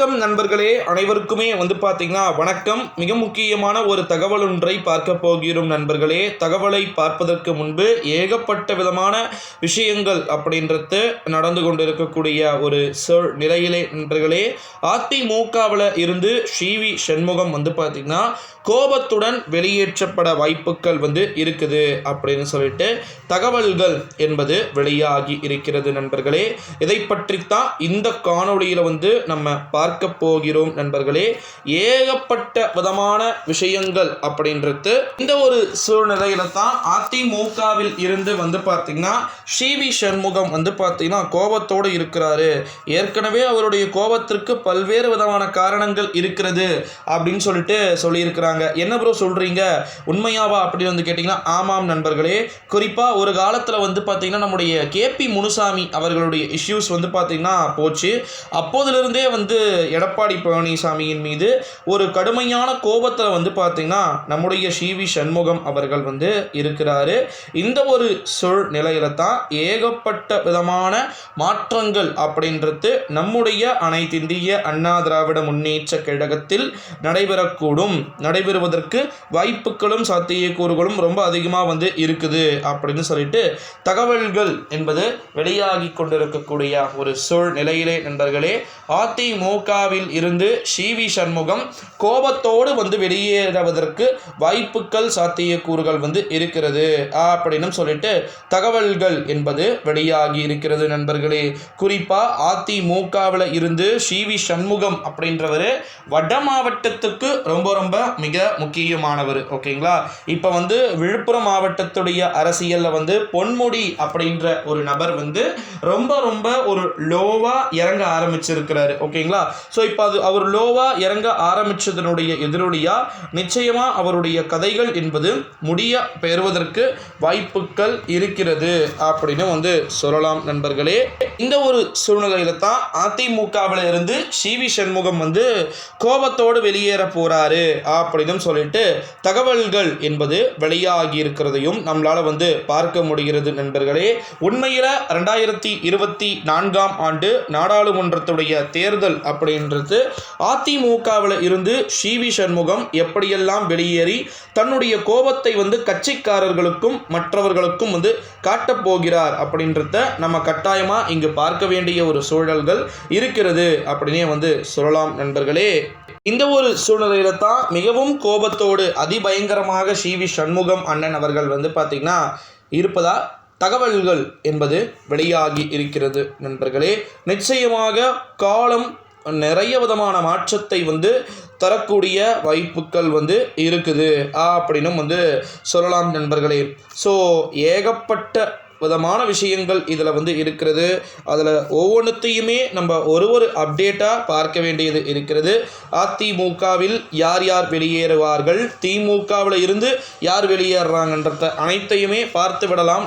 வணக்கம் நண்பர்களே அனைவருக்குமே வந்து பார்த்தீங்கன்னா வணக்கம். மிக முக்கியமான ஒரு தகவல் ஒன்றை பார்க்க போகிறோம் நண்பர்களே. தகவலை பார்ப்பதற்கு முன்பு ஏகப்பட்ட விதமான விஷயங்கள் அப்படின்றது நடந்து கொண்டிருக்கக்கூடிய ஒரு சொல் நிலையிலே நண்பர்களே. அதிமுகவில் இருந்து ஸ்ரீவி சண்முகம் வந்து பார்த்தீங்கன்னா கோபத்துடன் வெளியேற்றப்பட வாய்ப்புகள் வந்து இருக்குது அப்படின்னு சொல்லிட்டு தகவல்கள் என்பது வெளியாகி இருக்கிறது நண்பர்களே. இதை பற்றித்தான் இந்த காணொளியில் வந்து நம்ம பார்க்க பார்க்க போகிறோம் நண்பர்களே. ஏகப்பட்ட விதமான விஷயங்கள் அப்படின்றது இந்த ஒரு சூழ்நிலையில தான் அதிமுகவில் இருந்து வந்து பார்த்தீங்கன்னா ஸ்ரீவி சண்முகம் வந்து பார்த்தீங்கன்னா கோபத்தோடு இருக்கிறாரு. ஏற்கனவே அவருடைய கோபத்திற்கு பல்வேறு விதமான காரணங்கள் இருக்கிறது அப்படின்னு சொல்லிட்டு சொல்லியிருக்கிறாங்க. என்ன ப்ரோ சொல்கிறீங்க உண்மையாவா அப்படின்னு வந்து கேட்டிங்கன்னா ஆமாம் நண்பர்களே. குறிப்பாக ஒரு காலத்தில் வந்து பார்த்தீங்கன்னா நம்முடைய கேபி முனுசாமி அவர்களுடைய இஷ்யூஸ் வந்து பார்த்தீங்கன்னா போச்சு. அப்போதிலிருந்தே வந்து எடப்பாடி பழனிசாமியின் மீது ஒரு கடுமையான கோபத்தில் வந்து பார்த்தீங்கன்னா நம்முடைய சிவி சண்முகம் அவர்கள் வந்து இருக்கிறாரு. இந்த ஒரு சூழ்நிலையில தான் ஏகப்பட்ட விதமான மாற்றங்கள் அப்படின்றது நம்முடைய அனைத்திந்திய அண்ணா திராவிட முன்னேற்ற கழகத்தில் நடைபெறக்கூடும். நடைபெறுவதற்கு வாய்ப்புகளும் சாத்தியக்கூறுகளும் ரொம்ப அதிகமாக வந்து இருக்குது அப்படின்னு சொல்லிட்டு தகவல்கள் என்பது வெளியாகி கொண்டிருக்கக்கூடிய ஒரு சூழ்நிலையிலே நண்பர்களே அதிமுகவில் இருந்து சிவி சண்முகம் கோபத்தோடு வந்து வெளியேறுவதற்கு வாய்ப்புகள் சாத்தியக்கூறுகள் வந்து இருக்கிறது. அப்படின்னு சொல்லிட்டு தகவல்கள் என்பது வெளியாகி இருக்கிறது நண்பர்களே. குறிப்பாக அதிமுகவில் இருந்து சிவி சண்முகம் அப்படின்றவர் வட மாவட்டத்துக்கு ரொம்ப ரொம்ப மிக முக்கியமானவர். ஓகேங்களா? இப்போ வந்து விழுப்புரம் மாவட்டத்துடைய அரசியலில் வந்து பொன்முடி அப்படின்ற ஒரு நபர் வந்து ரொம்ப ரொம்ப ஒரு லோவாக இறங்க ஆரம்பிச்சிருக்கிறாரு. ஓகேங்களா? ஸோ இப்போ அது அவர் லோவாக இறங்க ஆரம்பித்ததனுடைய எதிரொலியாக நிச்சயமாக அவருடைய கதைகள் என்பது முடிய பெறுவதற்கு வாய்ப்புகள் இருக்கிறது அப்படின்னு வந்து சொல்லலாம் நண்பர்களே. இந்த ஒரு சூழ்நிலையில தான் அதிமுகவில் இருந்து சிவி சண்முகம் வந்து கோபத்தோடு வெளியேற போறாரு அப்படின்னு சொல்லிட்டு தகவல்கள் என்பது வெளியாகி இருக்கிறதையும் நம்மளால் வந்து பார்க்க முடிகிறது நண்பர்களே. உண்மையில ரெண்டாயிரத்தி இருபத்தி நான்காம் ஆண்டு நாடாளுமன்றத்துடைய தேர்தல் அப்படின்றது அதிமுகவில் இருந்து சிவி சண்முகம் எப்படியெல்லாம் வெளியேறி தன்னுடைய கோபத்தை வந்து கட்சிக்காரர்களுக்கும் மற்றவர்களுக்கும் வந்து காட்டப் போகிறார் அப்படின்றத நம்ம கட்டாயமாக இங்கு பார்க்க வேண்டிய ஒரு சூழல்கள் இருக்கிறது அப்படின்னே வந்து சொல்லலாம் நண்பர்களே. இந்த ஒரு சூழ்நிலையில தான் மிகவும் கோபத்தோடு அதிபயங்கரமாக சிவி சண்முகம் அண்ணன் அவர்கள் வந்து பார்த்திங்கன்னா இருப்பதா? தகவல்கள் என்பது வெளியாகி இருக்கிறது நண்பர்களே. நிச்சயமாக காலம் நிறைய விதமான மாற்றத்தை வந்து தரக்கூடிய வாய்ப்புகள் வந்து இருக்குது. அப்படின்னும் வந்து சொல்லலாம் நண்பர்களே. ஸோ ஏகப்பட்ட விதமான விஷயங்கள் இதில் வந்து இருக்கிறது. அதில் ஒவ்வொன்றுத்தையுமே நம்ம ஒரு ஒரு அப்டேட்டாக பார்க்க வேண்டியது இருக்கிறது. அதிமுகவில் யார் யார் வெளியேறுவார்கள்? திமுகவில் இருந்து யார் வெளியேறுறாங்கன்றத அனைத்தையுமே பார்த்து விடலாம்.